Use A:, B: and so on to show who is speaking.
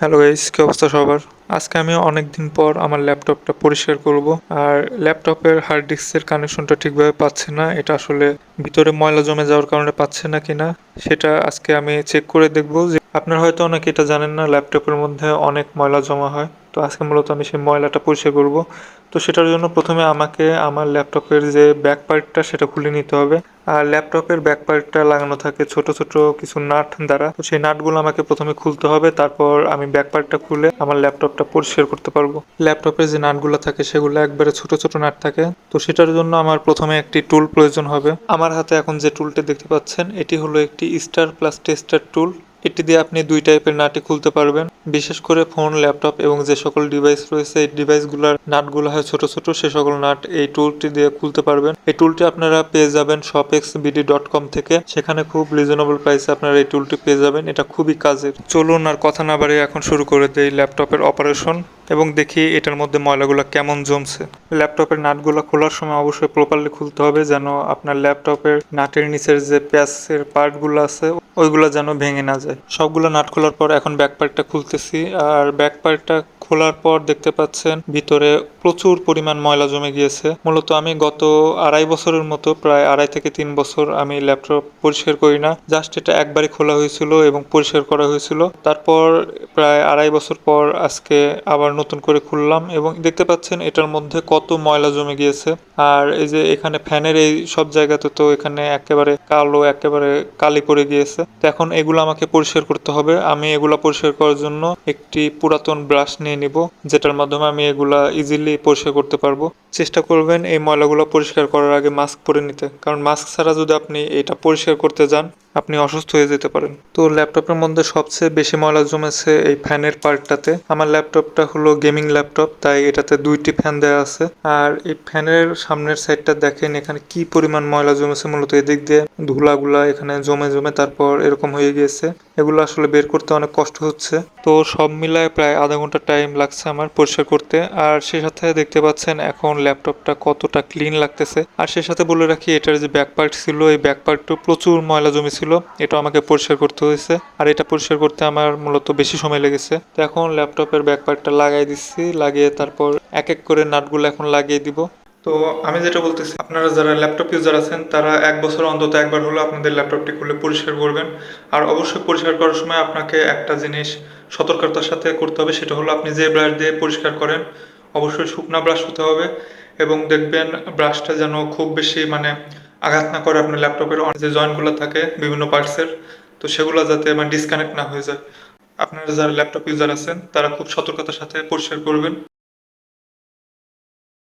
A: Hello guys কি অবস্থা সবার? আজকে আমি অনেক দিন পর আমার ল্যাপটপটা পরিষ্কার করব। আর ল্যাপটপের হার্ড ডিস্কের কানেকশনটা ঠিকভাবে পাচ্ছে না। এটা আসলে ভিতরে ময়লা জমে যাওয়ার কারণে পাচ্ছে না কিনা, সেটা আজকে আমি চেক করে দেখব যে আপনারা হয়তো অনেকে এটা জানেন না, ল্যাপটপের মধ্যে অনেক ময়লা জমা হয়। তো আজকে মূলত আমি সেই ময়লাটা পরিষ্কার করব। তো সেটার জন্য প্রথমে আমাকে আমার ল্যাপটপের যে ব্যাক পার্টটা সেটা খুলে নিতে হবে। আর ল্যাপটপের ব্যাক পার্টটা লাগানো থাকে ছোট ছোট কিছু নাট দ্বারা। তো সেই নাটগুলো আমাকে প্রথমে খুলতে হবে, তারপর আমি ব্যাক পার্টটা খুলে আমার ল্যাপটপটা পরিষ্কার করতে পারব। ল্যাপটপের যে নাটগুলো থাকে সেগুলো একবারে ছোট ছোট নাট থাকে। তো সেটার জন্য আমার প্রথমে একটি টুল প্রয়োজন হবে। আমার হাতে এখন যে টুলটি দেখতে পাচ্ছেন, এটি হলো একটি স্টার প্লাস টেস্টার টুল। এটি দিয়ে আপনি দুই টাইপের নাটই খুলতে পারবেন। বিশেষ করে ফোন, ল্যাপটপ এবং যে সকল ডিভাইস রয়েছে, এই ডিভাইসগুলোর নাটগুলো হয় ছোট ছোট, সে সকল নাট এই টুলটি দিয়ে খুলতে পারবেন। এই টুলটি আপনারা পেয়ে যাবেন শপএক্স বিডি ডট কম থেকে। সেখানে খুব রিজনেবল প্রাইসে আপনারা এই টুলটি পেয়ে যাবেন। এটা খুবই কাজের। চলুন আর কথা না বাড়িয়ে এখন শুরু করে দেই ল্যাপটপের অপারেশন এবং দেখি এটার মধ্যে ময়লাগুলো কেমন জমছে। ল্যাপটপের নাটগুলো খোলার সময় অবশ্যই প্রপারলি খুলতে হবে যেন আপনার ল্যাপটপের নাটের নিচের যে প্যাচের পার্টগুলো আছে, ওইগুলো যেন ভেঙে না যায়। সবগুলো নাট খোলার পর এখন ব্যাক পার্টটা খুলতেছি আর ব্যাক পার্টটা খোলার পর দেখতে পাচ্ছেন ভিতরে প্রচুর পরিমাণ ময়লা জমে গিয়েছে। মূলত আমি গত আড়াই বছরের মতো প্রায় আড়াই থেকে তিন বছর আমি ল্যাপটপ পরিষ্কার করি না। জাস্ট এটা একবারই খোলা হয়েছিল এবং পরিষ্কার করা হয়েছিল। তারপর প্রায় আড়াই বছর পর আজকে আবার নতুন করে খুললাম এবং দেখতে পাচ্ছেন এটার মধ্যে কত ময়লা জমে গিয়েছে। আর এই যে এখানে ফ্যানের এই সব জায়গাতে তো এখানে একেবারে কালো, একেবারে কালি পড়ে গিয়েছে। তো এখন এগুলো আমাকে পরিষ্কার করতে হবে। আমি এগুলা পরিষ্কার করার জন্য একটি পুরাতন ব্রাশ নিয়ে নিব, যেটার মাধ্যমে আমি এগুলা ইজিলি পরিষ্কার করতে পারব। চেষ্টা করবেন এই ময়লাগুলো পরিষ্কার করার আগে মাস্ক পরে নিতে। কারণ মাস্ক ছাড়া যদি আপনি এটা পরিষ্কার করতে যান আপনি অসুস্থ হয়ে যেতে পারেন। তো ল্যাপটপের মধ্যে সবচেয়ে বেশি ময়লা জমেছে এই ফ্যানের পার্টটাতে। আমার ল্যাপটপটা হলো গেমিং ল্যাপটপ, তাই এটাতে দুইটি ফ্যান দেওয়া আছে। আর এই ফ্যানের সামনের সাইডটা দেখেন, এখানে কি পরিমাণ ময়লা জমেছে মূলত এদিক দিয়ে। ধুলাগুলা এখানে জমে জমে তারপর এরকম হয়ে গিয়েছে। এগুলো আসলে বের করতে অনেক কষ্ট হচ্ছে। তো সব মিলায় প্রায় আধা ঘণ্টা টাইম লাগছে আমার পরিষ্কার করতে। আর সে সাথে দেখতে পাচ্ছেন এখন ল্যাপটপটা কতটা ক্লিন লাগতেছে। আর সে সাথে বলে রাখি, এটার যে ব্যাক পার্ট ছিল, এই ব্যাক পার্টটা প্রচুর ময়লা জমি ছিল এটা আমাকে পরিষ্কার করতে হয়েছে। আর এটা পরিষ্কার করতে আমার মূলত বেশি সময় লেগেছে। তো এখন ল্যাপটপের ব্যাক পার্টটা লাগাই দিচ্ছি, লাগিয়ে তারপর এক এক করে নাটগুলো এখন লাগিয়ে দিব। তো আমি যেটা বলতেছি, আপনারা যারা ল্যাপটপ ইউজার আছেন, তারা এক বছর অন্তত একবার হলো আপনাদের ল্যাপটপটি খুলে পরিষ্কার করবেন। আর অবশ্যই পরিষ্কার করার সময় আপনাকে একটা জিনিস সতর্কতার সাথে করতে হবে, সেটা হলো আপনি যে ব্রাশ দিয়ে পরিষ্কার করেন, অবশ্যই শুকনা ব্রাশ হতে হবে। এবং দেখবেন ব্রাশটা যেন খুব বেশি মানে আঘাত না করে আপনার ল্যাপটপের যে জয়েন্টগুলো থাকে বিভিন্ন পার্টসের তো সেগুলো যাতে মানে ডিসকানেক্ট না হয়ে যায়। আপনারা যারা ল্যাপটপ ইউজার আছেন, তারা খুব সতর্কতার সাথে পরিষ্কার করবেন।